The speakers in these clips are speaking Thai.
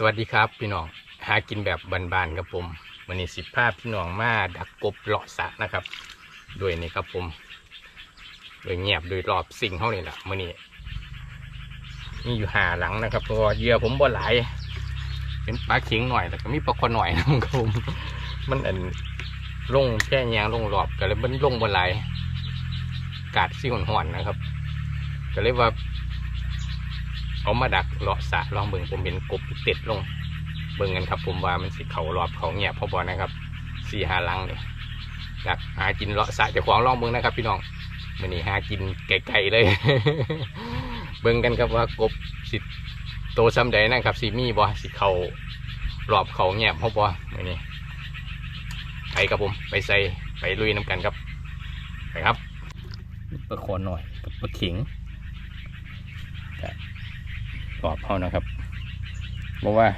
สวัสดีครับพี่น้องหากินแบบบานๆครับผมวันนี้สิบภาพพี่น้องมาดักกบเลาะสระนะครับด้วยนี่ครับผมโดยเงียบโดยรอบสิ่งเท่านี้แหละมื่อนี้มีอยู่หาหลังนะครับเพราะว่าเหยื่อผมบ่หลายเป็นปลาเข็งหน่อยแล้วก็มีปลาคอหน่อยนะครับผมมันอันลงแค่ยางลงรอบก็เลยมันลงบ่หลายกาดซี่หอนๆนะครับก็เลยว่า เอามาดักเลาะสะลองเบิ่งผมเห็นกบติดลง เบิ่งกันครับ ผมว่ามันสิเขารอบเขาเงียบพอบอนะครับสี่หาลังเนี่ยอยากหากินเลาะสะจะของลองเบิ่งนะครับ พี่น้องมันนี่หากินไก่ๆเลย เบิ่งกันครับว่ากบสิโตซ้ำใดนะครับสีมีบ่สิเขารอบเขาเงียบพอบอมันนี่ไปครับผมไปใส่ไปลุยน้ำกันครับไปครับปลาคอหน่อยกับปลาเข็ง กรอบเขานะครับบอกว่า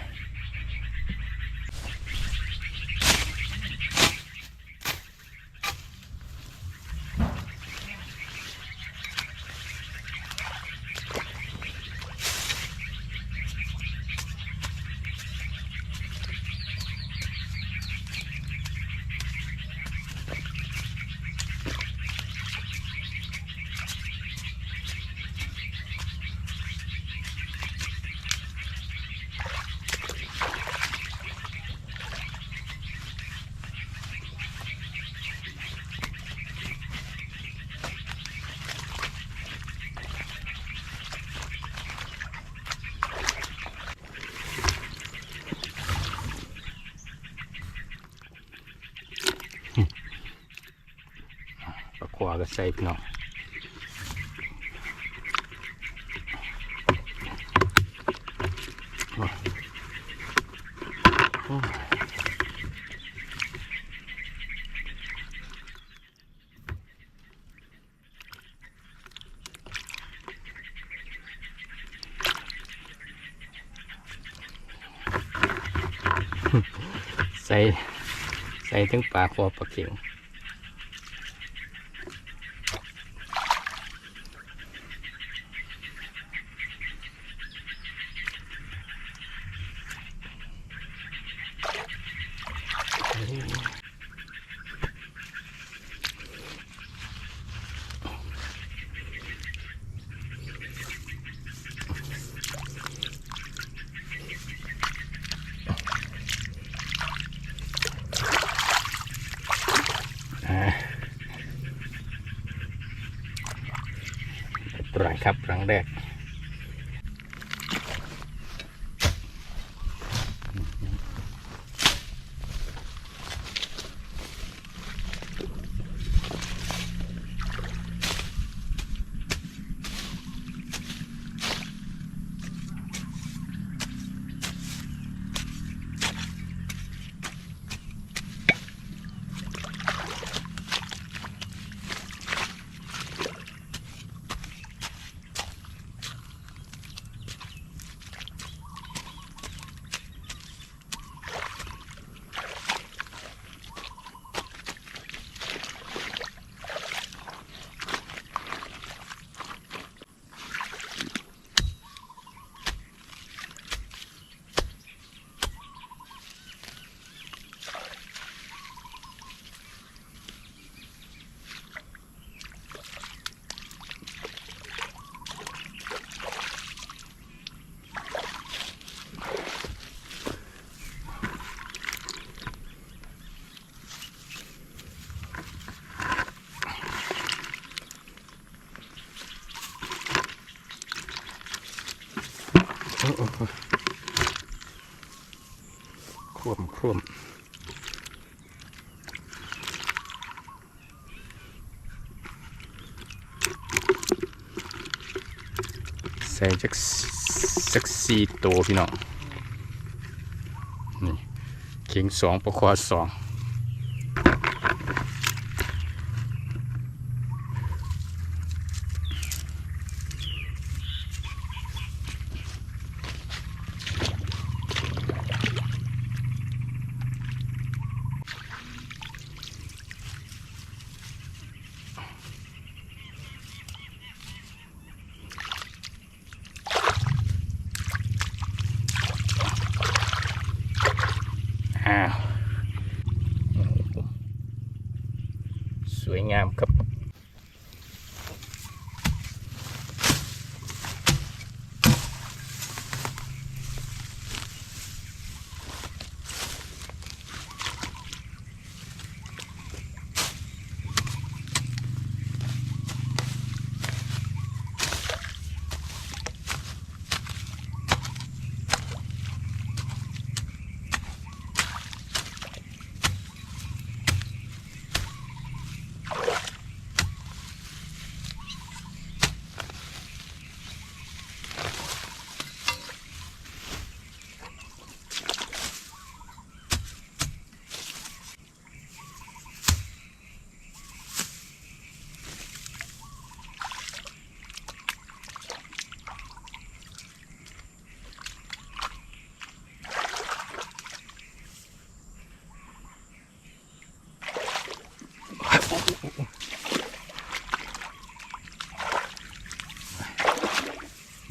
ปลาขวาก็ใส่พี่น้องใส่ใส่ถึงปลาคอปลาเข็ง อ่าตราย ครับครั้งแรก คว่ำคว่ำใส่จักสักสี่ตัวพี่น้อง นี่เข่งสองประควาสอง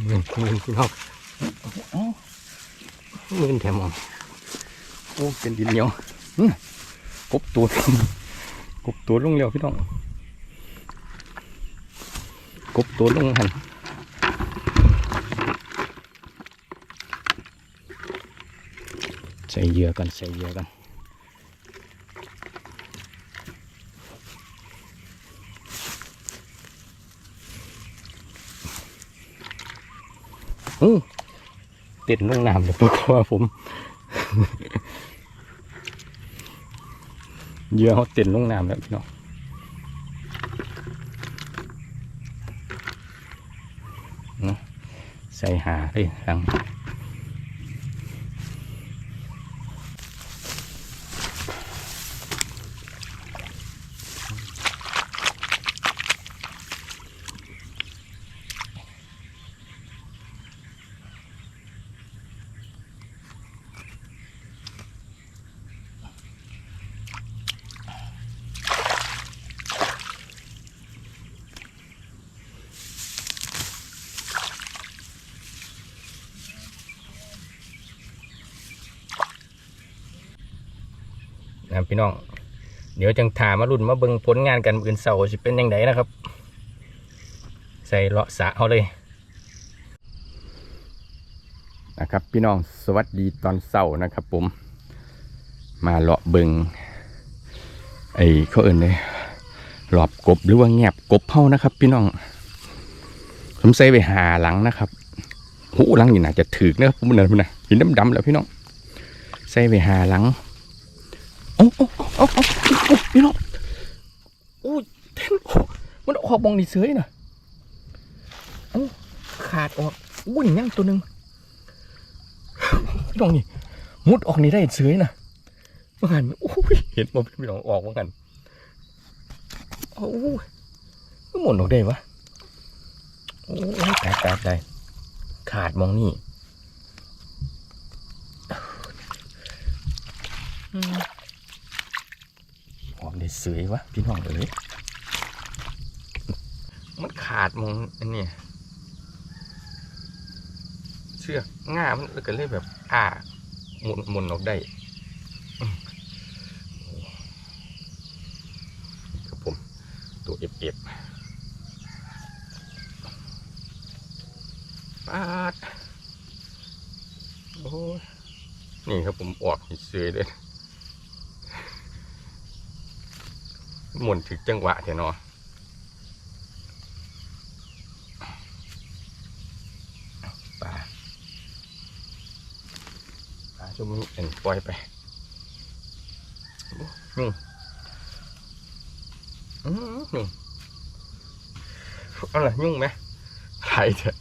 หมื่นหมื่นพี่น้องหมื่นแถมมองโอ้เป็นดินเหนียวกบตัวกบตัวลงเร็วพี่น้องกบตัวลงหันใส่เยื่อกันใส่เยื่อกัน เติดลงน้ำเลยเพราะว่าผมเยื่อเขาติดลงน้ำแล้วพี่น้องใส่หาเลยทัง นะพี่น้อง เดี๋ยวจังถามมารุ่นมาเบิ่งผลงานกันอื่นเสาร์สิเป็นยังไงนะครับ ใส่เลาะสะเอาเลยนะครับพี่น้องสวัสดีตอนเสาร์นะครับ ผม มาเลาะเบิงไอ้เขาเอินเลยหลอบกบหรือว่าแงบกบเฮานะครับ พี่น้อง ผมใส่ไปหาหลังนะครับหูหลังนี่น่าจะถึกนะครับผมนั่นพุ่นนะหินดำๆแล้วพี่น้องใส่ไปหาหลัง อ้โอ้โอ้โอ้พี่น้องโอ้เท่นโอ้มันออกบองนี่เสยน่ะโอ้ขาดออกอุ้ยยังตัวหนึ่งพี่น้องนี่มุดออกนี่ได้เสยน่ะเมื่อกันโอ้ยเห็นบ่พี่น้องออกเมื่อกันโอ้ยมันหมุนออกได้วะโอ้ยตายตายตายขาดมองนี่อืมอ เสยวะพี่น้องเอ้ยมันขาดมองอันนี้เชือกง่ามันก็เลยแบบอ่าหมุนหมุนออกได้ครับผมตัวเอฟเอฟปาดโอ้นี่ครับผมออกเสยเลย หมุนถึงจังหวะเถอะเนาะปลาปลาช่วงนี้เอ็นปล่อยไปโอ้ยุ่งอืมยุ่งอะไรยุ่งไหมไหลเถอะ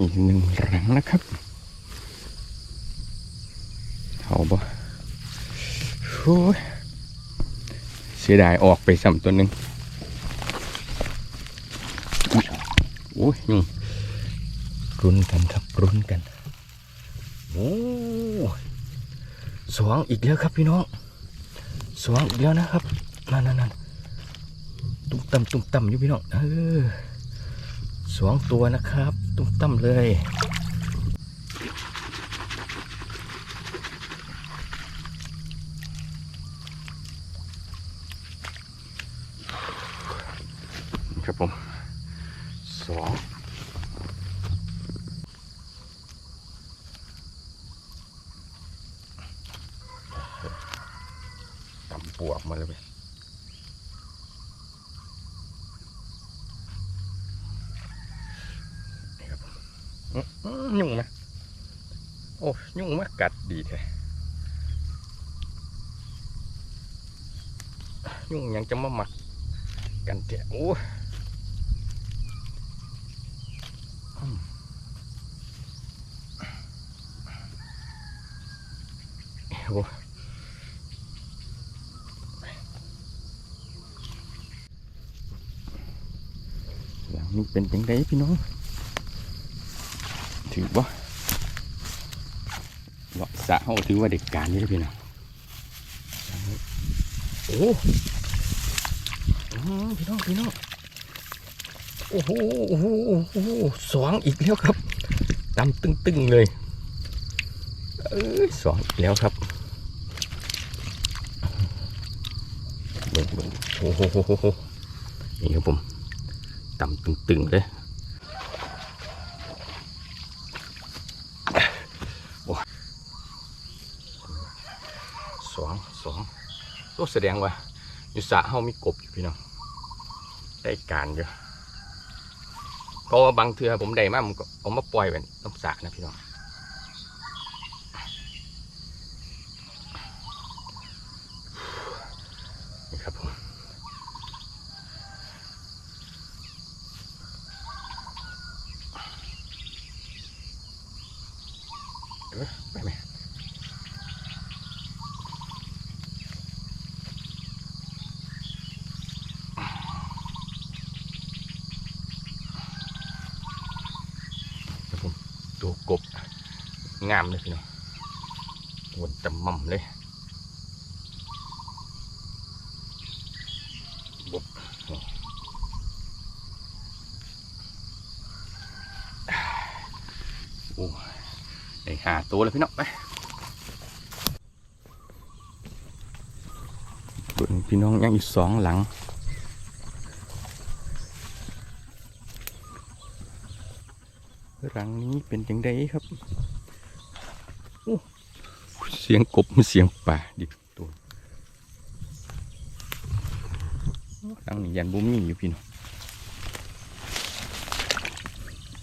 อีกหนึ่งรังนะครับเอาบ่โอ้ยเสียดายออกไปสัมตัวหนึ่งโอ้ยยุงรุนกันครับรุนกันโอ้สวงอีกแล้วครับพี่น้อง สวงอีกแล้วนะครับนั่นนั่นนั่นตุ้มต่ำตุ้มต่ำอยู่พี่น้องเออสองตัวนะครับ ตุ้มตั้มเลยครับผมสองตำปวกมาเลยเว้ย นี่ครับอื้ออื้อ ยุ่งไหมโอ้ยุ่งมากกัดดีแท้ยุ่งยังจะมาหมักกันแท้โอ้อืมโอ้หลังนี้เป็นยังไงพี่น้อง ถือว่าเลาสะเขาถือว่าเด็กการนี่นะพี่น้องโอ้อื้อพี่น้องพี่น้องโอ้โหโอ้โหโอ้โหสองอีกแล้วครับดำตึงๆเลยเอ้ยสองอีกแล้วครับเบิ่งเบิ่งโอ้โหโหโหโหนี่ครับผมดำตึงๆเลย สองสอง ก็แสดงว่าอยู่สระเฮามีกบอยู่พี่น้องได้การอยู่เพราะว่าบางเทือผมได้มาผมก็เอามาปล่อยเป็นน้ำสระนะพี่น้องนี่ครับผมเออไปไหม ครับผม ตัวกบงามเลยพี่น้องวนจำมั่มเลยบกนี่โอ้ได้หาตัวแล้วพี่น้องไปพี่น้องยังอีกสองหลัง รังนี้เป็นยังไงครับ เสียงกบเสียงป่าดิตัวรังนี้ยันบุ้มีอยู่พี่น้อง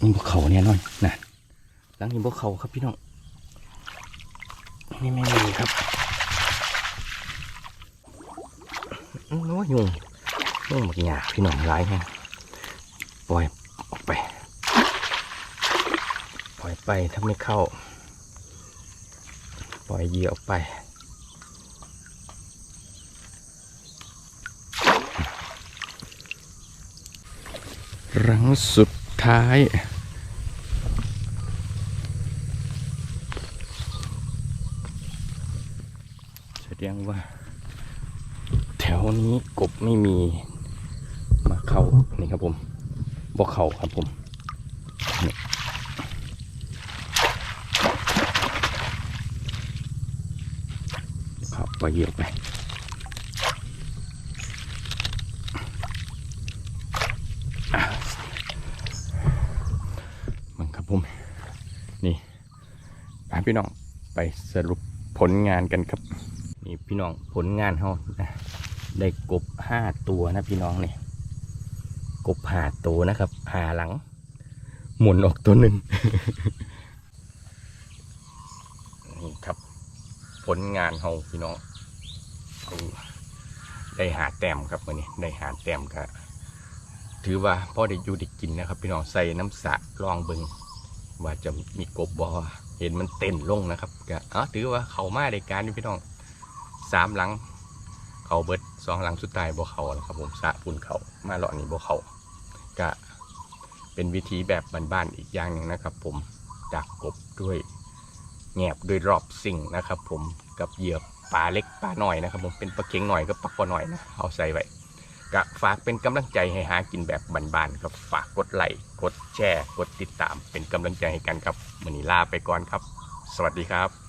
นี่พวกเขาเนี่ยน้อยนะรังนี้พวกเขาครับพี่น้องนี่ไม่มีครับน้อยยุงยุงบักหยาพี่น้องร้ายแฮะปล่อยออกไป ล่อยไปถ้าไม่เข้า ปล่อยเหยื่อออกไปรังสุดท้าย แสดงว่า แถวนี้กบไม่มีมาเข้านี่ครับผมบอกเข้าครับผมครับป ล่อยเหยื่อไปมันครับผมนี่พาพี่น้องไปสรุปผลงานกันครับ นี่พี่น้องผลงานเขานะได้กบห้าตัวนะพี่น้องเนี่ยกบหาตัวนะครับหาหลัง หมุนออกตัวหนึ่งนี่ครับ ผลงานเฮาพี่น้อง ได้หาแต้มครับวันนี้ได้หาแต้มครับถือว่าพ่อได้อยู่ได้กินนะครับ พี่น้องใส่น้ำสะลองเบิงว่าจะมีกบบอเห็นมันเต้นลงนะครับก็อ๋อถือว่าเขามาได้การอยู่พี่น้องสามหลัง เขาเบิดสองหลังสุดท้ายบ่เขาแล้วครับผมสะปุ่นเขามาเลาะนี่บ่เขาก็เป็นวิธีแบบบ้านๆอีกอย่างหนึ่งนะครับ ผมดักกบด้วยแงบด้วยรอบสิ่งนะครับ ผมกับเหยื่อ ปลาเล็กปลาหน่อยนะครับผมเป็นปลาเค็งหน่อยกับปลาคอหน่อยนะเอาใส่ไว้ก็ฝากเป็นกำลังใจให้หากินแบบบานๆครับฝากกดไลค์กดแชร์ กดติดตาม เป็นกำลังใจให้กันครับมือนี้ลาไปก่อนครับ สวัสดีครับ